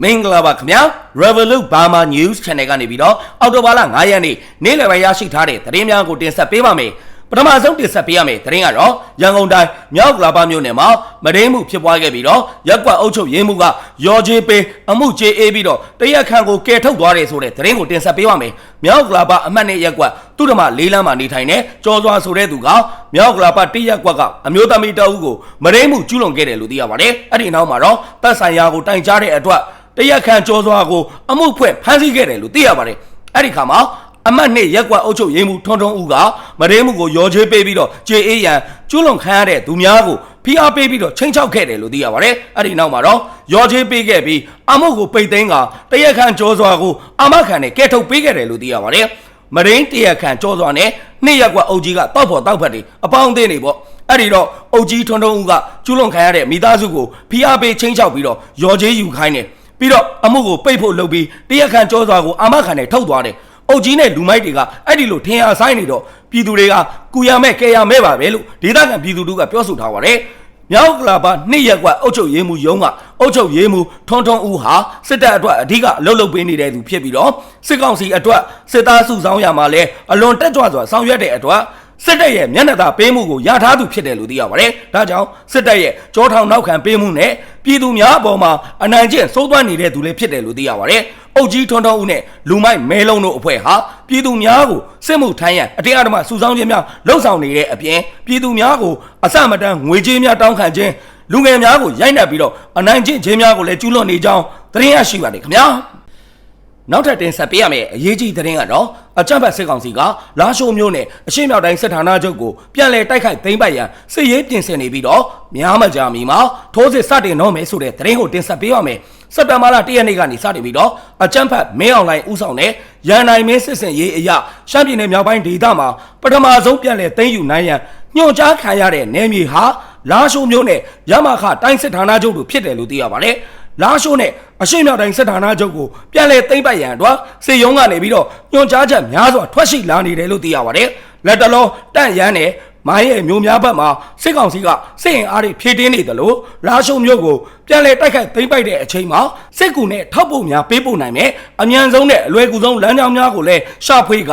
မင်္ဂလာပါခင်ဗျာ Revolut Burma News Channel ကနေပြီးတော့အော်တိုဘာလ9ရက်နေ့နေ့လယ်ပိုင်းရရှိထားတဲ့သတင်းများကိုတင်ဆက်ပေးပါမယ်ပထမဆုံးတင်ဆက်ပေးရမယ့်သတင်းကတော့ရန်ကုန်တိုင်းမြောက်ကလာပါမြို့နယ်မှာမရင်းမှုဖြစ်ပွားခဲ့ပြီးတော့ရက်ကွက်အုပ်ချုပ်ရေးမှုကရော်ဂျေးပေးအမှုကျေအေးပြီးတော့တရက်ခန့်ကိုကယ်ထုတ်သွားတယ်ဆိုတဲ့သတင်းကိုတင်ဆက်ပေးပါမယ်မြောက်ကလာပါအမှတ်နဲ့ရက်ကွက်သူ့ဓမ္မလေးလမ်းမှာနေထိုင်တဲ့ကျော်စွာဆိုတဲ့သူကမြောက်ကလာပါတရက်ကွက်ကအမျိုးသမီးတအုပ်ကိုမရင်းမှုကျူးလွန်ခဲ့တယ်လို့သိရပါတယ်အဲ့ဒီနောက်မှာတော့တပ်ဆိုင်ရာကိုတိုင်ကြားတဲ့အတွက် တရက်ခန့်ကြောစွာကိုအမှုဖွဲ့ဖမ်းဆီးခဲ့တယ်လို့သိရပါတယ်အဲ့ဒီခါမှာအမတ်နှစ်ရက်ကွက်အုပ်ချုပ်ရေးမှူးထွန်းထွန်းဦးကမရင်းမှုကိုရောချေးပေးပြီးတော့ကြေအေးရန်ကျွလွန်ခံရတဲ့သူများကိုဖိအားပေးပြီးတော့ချိန်ချောက်ခဲ့တယ်လို့သိရပါတယ်အဲ့ဒီနောက်မှာတော့ရောချေးပေးခဲ့ပြီးအမှုကိုပိတ်သိမ်းကတရက်ခန့်ကြောစွာကိုအမခံနဲ့ကဲထုတ်ပေးခဲ့တယ်လို့သိရပါတယ်မရင်းတရက်ခန့်ကြောစွာနဲ့နှစ်ရက်ကွက်အုပ်ကြီးကတောက်ဖို့တောက်ဖက်တွေအပေါင်းအသင်းတွေပေါ့အဲ့ဒီတော့အုပ်ကြီးထွန်းထွန်းဦးကကျွလွန်ခံရတဲ့မိသားစုကိုဖိအားပေးချိန်ချောက်ပြီးတော့ရောချေးယူခိုင်းတယ် ပြီးတော့အမှုကိုပိတ်ဖို့လုပ်ပြီးတရက်ခန့်ကြောစွာကိုအာမခံနဲ့ထုတ်သွားတယ်။အုတ်ကြီးနဲ့လူမိုက်တွေကအဲ့ဒီလိုထင်ရဆိုင်နေတော့ပြည်သူတွေကကူရမဲ့ကဲရမဲ့ပါပဲလို့ဒေသခံပြည်သူတို့ကပြောဆိုထားပါတယ်။မြောက်ကလာပါနှစ်ရက်ကွက်အုတ်ချုပ်ရေးမှုရုံးကအုတ်ချုပ်ရေးမှုထွန်းထွန်းဦးဟာစစ်တပ်အတွက်အဓိကအလုပ်လုပ်ပေးနေတဲ့သူဖြစ်ပြီးတော့စစ်ကောင်စီအတွက်စစ်သားစုဆောင်းရမှာလဲအလွန်တက်ကြွစွာဆောင်ရွက်တဲ့အတွက် စစ်တပ်ရဲ့မျက်နှာသာပေးမှုကိုရထားသူဖြစ်တယ်လို့သိရပါတယ်။ဒါကြောင့်စစ်တပ်ရဲ့ကြောထောင်နောက်ခံပေးမှုနဲ့ပြည်သူများအပေါ်မှာအနိုင်ကျင့်စိုးသွမ်းနေတဲ့သူလည်းဖြစ်တယ်လို့သိရပါတယ်။အုတ်ကြီးထွန်းထွန်းဦးနဲ့လူမိုက်မဲလုံးတို့အဖွဲ့ဟာပြည်သူများကိုစစ်မှုထမ်းရန်အတရားဓမ္မစုဆောင်းခြင်းများလှုံ့ဆော်နေတဲ့အပြင်ပြည်သူများကိုအစမတန်ငွေကြေးများတောင်းခံခြင်းလူငယ်များကိုရိုက်နှက်ပြီးတော့အနိုင်ကျင့်ခြင်းများကိုလည်းကျူးလွန်နေကြောင်းသတင်းရရှိပါတယ်ခင်ဗျာ။ နောက်ထပ်တင်ဆက်ပေးရမယ့်အရေးကြီးသတင်းကတော့အကြံဖတ်စစ်ကောင်စီကလာရှိုးမျိုးနဲ့အရှိမြောက်တိုင်းစစ်ဌာနချုပ်ကိုပြန်လည်တိုက်ခိုက်သိမ်းပိုက်ရန်စစ်ရေးပြင်ဆင်နေပြီးတော့များမကြာမီမှာထိုးစစ်စတင်တော့မယ်ဆိုတဲ့သတင်းကိုတင်ဆက်ပေးရမယ်စက်တဘာလ၁ရက်နေ့ကနေစတင်ပြီးတော့အကြံဖတ်မင်းအွန်လိုင်းဥဆောင်တဲ့ရန်နိုင်မင်းစစ်စင်ရေးအရာရှမ်းပြည်နယ်မြောက်ပိုင်းဒေသမှာပထမဆုံးပြန်လည်သိမ်းယူနိုင်ရန်ညွှန်ကြားခံရတဲ့နယ်မြေဟာလာရှိုးမျိုးနဲ့ရမခတိုင်းစစ်ဌာနချုပ်တို့ဖြစ်တယ်လို့သိရပါတယ် လာရှိုးနဲ့အရှိမြောက်တိုင်းစစ်ဌာနချုပ်ကိုပြန်လည်သိမ်းပိုက်ရန်အတွက်စေယုံကနေပြီးတော့ညွှန်ကြားချက်များစွာထွက်ရှိလာနေတယ်လို့သိရပါတယ်။လက်တလုံးတန့်ရန်နဲ့ မိုင်းရဲ့မျိုးများဘက်မှာစစ်ကောင်စီကစစ်ရင်အားတွေဖြည့်တင်းနေတယ်လို့လာရှုံမျိုးကိုပြန်လည်တိုက်ခိုက်သိမ်းပိုက်တဲ့အချိန်မှာစစ်ကူနဲ့ထောက်ပို့များပေးပို့နိုင်မယ်အမြန်ဆုံးနဲ့အလွယ်ကူဆုံးလမ်းကြောင်းများကိုလည်းရှာဖွေက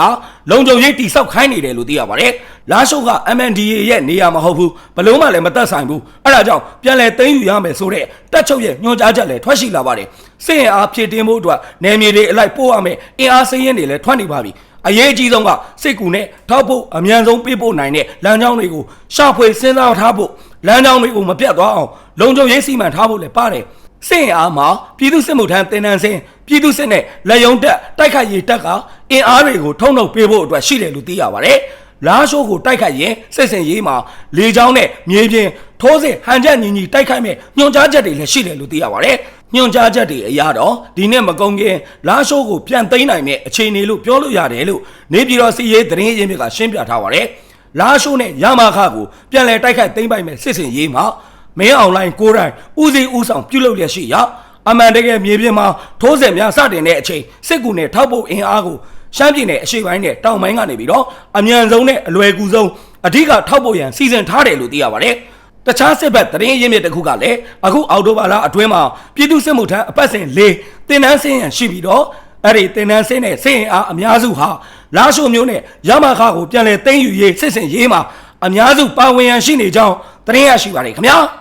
လုံခြုံရေးတိစောက်ခိုင်းနေတယ်လို့သိရပါတယ်။လာရှုံက MNDA ရဲ့နေရာမဟုတ်ဘူးဘလို့မှလည်းမသက်ဆိုင်ဘူးအဲ့ဒါကြောင့်ပြန်လည်သိမ်းယူရမယ်ဆိုတဲ့တက်ချုပ်ရဲ့ညွှန်ကြားချက်လည်းထွက်ရှိလာပါတယ်စစ်ရင်အားဖြည့်တင်းဖို့အတွက်နယ်မြေတွေအလိုက်ပို့ရမယ်အင်အားစည်းရင်းတွေလည်းထွက်နေပါပြီ အရေးကြီးဆုံးကစစ်ကူနဲ့ထောက်ဖို့အမြန်ဆုံးပေးပို့နိုင်တဲ့လမ်းကြောင်းတွေကိုရှာဖွေစဉ်းစားထားဖို့လမ်းကြောင်းတွေကိုမပြတ်သွားအောင်လုံခြုံရေးစီမံထားဖို့လည်းပါတယ်စစ်ရင်အားမှာပြည်သူစစ်မှုထမ်းတင်နန်းစင်ပြည်သူစစ်နဲ့လက်ယုံတက်တိုက်ခိုက်ရေးတပ်ကအင်အားတွေကိုထုံထုတ်ပေးဖို့အတွက်ရှိတယ်လို့သိရပါတယ်လာရှိုးကိုတိုက်ခိုက်ရင်စစ်စင်ရေးမှာလေကြောင်းနဲ့မြေပြင်ထိုးစစ်ဟန်ချက်ညီညီတိုက်ခိုက်မဲ့ညွှန်ကြားချက်တွေလည်းရှိတယ်လို့သိရပါတယ် ညွှန်ကြားချက်တွေအရတော့ဒီနေ့မကုန်ခင်လာရှိုးကိုပြန်သိမ်းနိုင်မဲ့အခြေအနေလို့ပြောလို့ရတယ်လို့နေပြည်တော်စီရေးသတင်းရင်းမြစ်ကရှင်းပြထားပါတယ်လာရှိုးနဲ့ရမခကိုပြန်လည်တိုက်ခိုက်သိမ်းပိုက်မဲ့စစ်စင်ရေးမှာမင်းအောင်လိုင်းကိုရိုင်းဦးစီးဦးဆောင်ပြုလုပ်လျက်ရှိရာအမှန်တကယ်မြေပြင်မှာထိုးစစ်များစတင်တဲ့အချိန်စစ်ကူနဲ့ထောက်ပို့အင်အားကိုရှမ်းပြည်နယ်အရှေ့ပိုင်းနဲ့တောင်ပိုင်းကနေပြီးတော့အမြန်ဆုံးနဲ့အလွယ်ကူဆုံးအဓိကထောက်ပို့ရန်စီစဉ်ထားတယ်လို့သိရပါတယ်။ တခြားစစ်ဘက်သတင်းရင်းမြစ်တစ်ခုကလည်းအခုအော်တိုဘာလအတွင်းမှာပြည်သူစစ်မှုထမ်းအပတ်စဉ်၄တင်နန်းစင်းရန်ရှိပြီးတော့အဲ့ဒီတင်နန်းစင်းနဲ့စင်းရင်အားအများစုဟာလာရှိုမျိုးနဲ့ရမခါကိုပြန်လည်သိမ်းယူရေးစစ်စင်ရေးမှာအများစုပါဝင်ရန်ရှိနေကြောင်းသတင်းရရှိပါတယ်ခင်ဗျာ။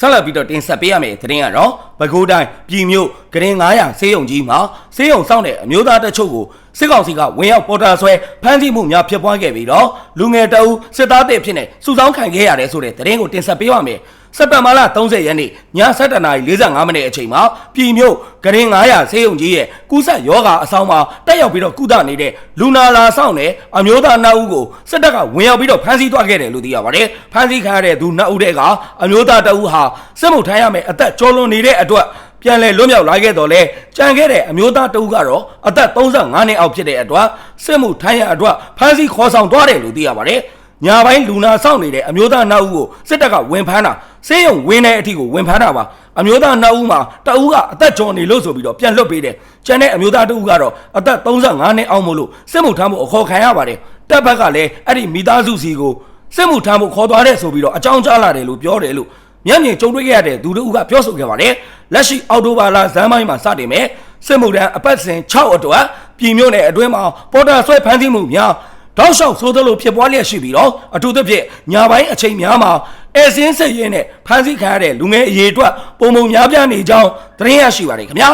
ဆက်လက်ပြီးတော့တင်ဆက်ပေးရမယ့်သတင်းကတော့ပဲခူးတိုင်းပြည်မြို့ဂရင်900ဆေးရုံကြီးမှာဆေးရုံစောင့်တဲ့အမျိုးသားတချို့ကိုစစ်ကောင်စီကဝင်ရောက်ပေါ်တာဆွဲဖမ်းဆီးမှုများဖြစ်ပွားခဲ့ပြီးတော့လူငယ်တအုပ်စစ်သားတဲ့ဖြစ်နေစုဆောင်းခံခဲ့ရတယ်ဆိုတဲ့သတင်းကိုတင်ဆက်ပေးပါမယ် စက်တဘာလ30ရက်နေ့ည7:45မိနစ်အချိန်မှာပြည်မြို့ဂရင်900ဆေးရုံကြီးရဲ့ကူးဆက်ယောဂါအဆောင်မှာတက်ရောက်ပြီးတော့ကုသနေတဲ့လူနာလာဆောင်တဲ့အမျိုးသားနှစ်ဦးကိုစစ်တပ်ကဝင်ရောက်ပြီးတော့ဖမ်းဆီးသွားခဲ့တယ်လို့သိရပါတယ်ဖမ်းဆီးခံရတဲ့သူနှစ်ဦးတည်းကအမျိုးသားတအုပ်ဟာစစ်မှုထမ်းရမယ့်အသက်ကျော်လွန်နေတဲ့အတွက်ပြန်လဲလွတ်မြောက်လာခဲ့တော့လဲကြံခဲ့တဲ့အမျိုးသားတဦးကတော့အသက်35နှစ်အောက်ဖြစ်တဲ့အတွက်စစ်မှုထမ်းရအတွက်ဖမ်းဆီးခေါ်ဆောင်သွားတယ်လို့သိရပါတယ်ညာပိုင်းလူနာဆောင်နေတဲ့အမျိုးသားနှစ်ဦးကိုစစ်တပ်ကဝင်ဖမ်းတာ စေးရုံဝင်းတဲ့အထိကိုဝင်ဖမ်းတာပါအမျိုးသားနှစ်ဦးမှာတဦးကအသက်ကျော်နေလို့ဆိုပြီးတော့ပြန်လွတ်ပေးတယ်ကျန်တဲ့အမျိုးသားတဦးကတော့အသက်35နှစ်အောက်မို့လို့စစ်မှုထမ်းဖို့အခေါ်ခံရပါတယ်တပ်ဘက်ကလည်းအဲ့ဒီမိသားစုစီကိုစစ်မှုထမ်းဖို့ခေါ်သွားတဲ့ဆိုပြီးတော့အကြောင်းကြားလာတယ်လို့ပြောတယ်လို့မျက်မြင်ကြုံတွေ့ခဲ့ရတဲ့သူတို့ကပြောဆိုခဲ့ပါတယ်လက်ရှိအော်တိုဘာလဇန်မိုင်းမှာစတင်မဲ့စစ်မှုထမ်းအပတ်စဉ်6အတွက်ပြည်မြို့နယ်အတွင်းမှာပေါ်တာဆွဲဖမ်းဆီးမှုများတောက်လျှောက်ဆိုးသလိုဖြစ်ပွားလျက်ရှိပြီးတော့အထူးသဖြင့်ညာပိုင်းအချိန်များမှာ အဲစင်းဆက်ရင်းနဲ့ဖမ်းဆီးခံရတဲ့လူငယ်အရေးအတွက်ပုံပုံများပြားနေကြောင်းသတင်းရရှိပါတယ်ခင်ဗျာ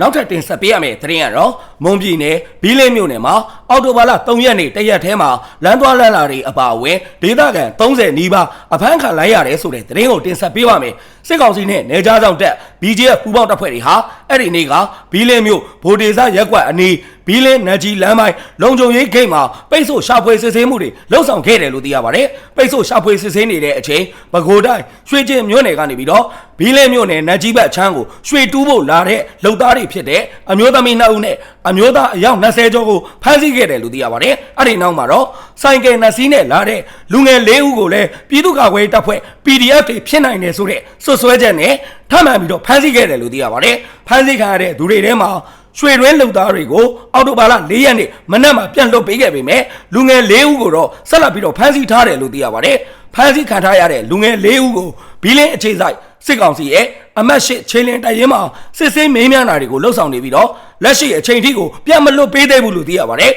နောက်ထပ်တင်ဆက်ပေးရမယ့်သတင်းကတော့မွန်ပြည်နယ်ဘီးလင်းမြို့နယ်မှာအော်တိုဘာလ3ရက်နေ့တရက်ထဲမှာလမ်းသွားလမ်းလာတွေအပါအဝင်ဒေသခံ30နီးပါးအဖမ်းခံလိုက်ရတယ်ဆိုတဲ့သတင်းကိုတင်ဆက်ပေးပါမယ်စစ်ကောင်စီနဲ့နေကြားဆောင်တက် BGF ပူးပေါင်းတပ်ဖွဲ့တွေဟာအဲ့ဒီနေ့ကဘီးလင်းမြို့ဗိုလ်ဒေသရက်ကွက်အနီးဘီးလင်းနတ်ကြီးလမ်းပိုင်းလုံခြုံရေးဂိတ်မှာပိတ်ဆို့ရှာဖွေစစ်ဆေးမှုတွေလှုပ်ဆောင်ခဲ့တယ်လို့သိရပါတယ်ပိတ်ဆို့ရှာဖွေစစ်ဆေးနေတဲ့အချိန်ပဲခူးတိုင်းရွှေကျင်မြို့နယ်ကနေပြီးတော့ဘီးလင်းမြို့နယ်နတ်ကြီးဘက်ချမ်းကိုရွှေတူးဖို့လာတဲ့လုံသားတွေဖြစ်တဲ့အမျိုးသမီးနှစ်ဦးနဲ့အမျိုးသားအယောက်20ကျော်ကိုဖမ်းဆီးခဲ့တယ်လို့သိရပါတယ်အဲ့ဒီနောက်မှာတော့စိုင်ကယ်နှစ်စီးနဲ့လာတဲ့လူငယ်၄ဦးကိုလည်းပြည်သူ့ကာကွယ်ရေးတပ်ဖွဲ့ PDF တွေဖြစ်နိုင်တယ်ဆိုတဲ့စွပ်စွဲချက်နဲ့ထပ်မံပြီးတော့ဖမ်းဆီးခဲ့တယ်လို့သိရပါတယ်ဖမ်းဆီးခံရတဲ့သူတွေထဲမှာရွှေတွင်းလုံသားတွေကိုအော်တိုဘာလ၄ရက်နေ့မနက်မှာပြန်လွတ်ပေးခဲ့ပေမဲ့လူငယ်၄ဦးကိုတော့ဆက်လက်ပြီးတော့ဖမ်းဆီးထားတယ်လို့သိရပါတယ်ဖမ်းဆီးခံထားရတဲ့လူငယ်၄ဦးကိုဘီလင်းအခြေဆိုင်စစ်ကောင်စီရဲ့ အမတ်ရှိချင်းလင်းတိုင်ရင်မှာစစ်စင်းမင်းများနာတွေကိုလှုပ်ဆောင်နေပြီးတော့လက်ရှိအချိန်ထိကိုပြန်မလွတ်ပေးသေးဘူးလို့သိရပါတယ်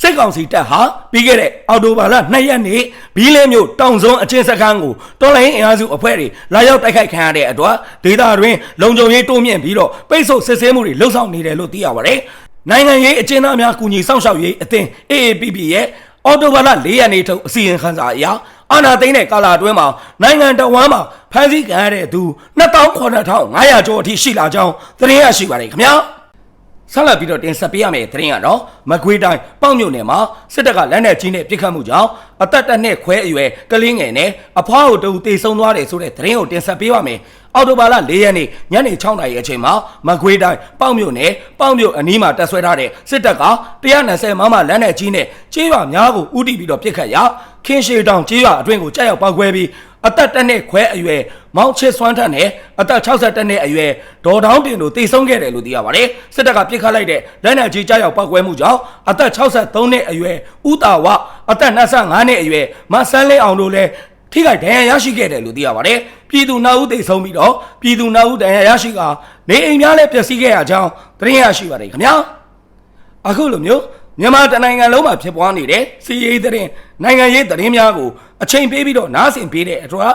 စစ်ကောင်စီတပ်ဟာပြီးခဲ့တဲ့အော်တိုဘာလ2ရက်နေ့ဘီးလဲမြို့တောင်စုံအချင်းစခန်းကိုတော်လိုင်းအင်အားစုအဖွဲ့တွေလာရောက်တိုက်ခိုက်ခံရတဲ့အတွက်ဒေသတွင်းလုံခြုံရေးတိုးမြင့်ပြီးတော့ပိတ်ဆို့စစ်ဆေးမှုတွေလှုပ်ဆောင်နေတယ်လို့သိရပါတယ်နိုင်ငံရေးအကျဉ်းသားများကူညီစောင့်ရှောက်ရေးအသင်း AAPP ရဲ့အော်တိုဘာလ4ရက်နေ့ထုတ်အစီရင်ခံစာအရ အာနာသိန်းတဲ့ကာလာအတွင်းမှာနိုင်ငံတော်ဝန်မှာဖမ်းဆီးခံရတဲ့သူ28500ကျော်အထိရှိလာကြောင်းသတင်းရရှိပါတယ်ခင်ဗျာ ဆက်လက်ပြီးတော့တင်ဆက်ပေးရမယ့်သတင်းကတော့မကွေးတိုင်းပေါ့မြို့နယ်မှာစစ်တပ်ကလက်နက်ကြီးနဲ့ပစ်ခတ်မှုကြောင့်အသက်တစ်နှစ်ခွဲအရွယ်ကလေးငယ်နဲ့အဖွားကိုတူတေဆုံးသွားတယ်ဆိုတဲ့သတင်းကိုတင်ဆက်ပေးပါမယ်အော်တိုဘာလ၄ရက်နေ့ညနေ6နာရီအချိန်မှာမကွေးတိုင်းပေါ့မြို့နယ်ပေါ့မြို့အနီးမှာတပ်ဆွဲထားတဲ့စစ်တပ်က120မမလက်နက်ကြီးနဲ့ကြေးရွာများကိုဥတီပြီးတော့ပစ်ခတ်ရာခင်းရှည်တောင်ကြေးရွာအတွင်းကိုကြောက်ရောက်ပောက်ခွဲပြီးအသက်တစ်နှစ်ခွဲအရွယ် မောင်ချစ်စွမ်းထက်နဲ့အသက်62နှစ်အရွယ်ဒေါ်တောင်းတင်တို့တည်ဆုံးခဲ့တယ်လို့သိရပါတယ်စစ်တပ်ကပြစ်ခတ်လိုက်တဲ့လက်နက်ကြီးကြောက်ရောက်ပောက်ကွဲမှုကြောင့်အသက်63နှစ်အရွယ်ဦးတာဝအသက်25နှစ်အရွယ်မဆန်းလင်းအောင်တို့လည်းထိခိုက်ဒဏ်ရာရရှိခဲ့တယ်လို့သိရပါတယ်ပြည်သူနောက်ဦးတည်ဆုံးပြီးတော့ပြည်သူနောက်ဦးဒဏ်ရာရရှိကနေအိမ်များလည်းပျက်စီးခဲ့ရကြောင်းသတင်းရရှိပါတယ်ခင်ဗျာအခုလိုမျိုးမြန်မာတနိုင်ငံလုံးမှာဖြစ်ပွားနေတဲ့စီးရေးသတင်းနိုင်ငံရေးသတင်းများကိုအချိန်ပေးပြီးတော့နားဆင်ပေးတဲ့အတွက်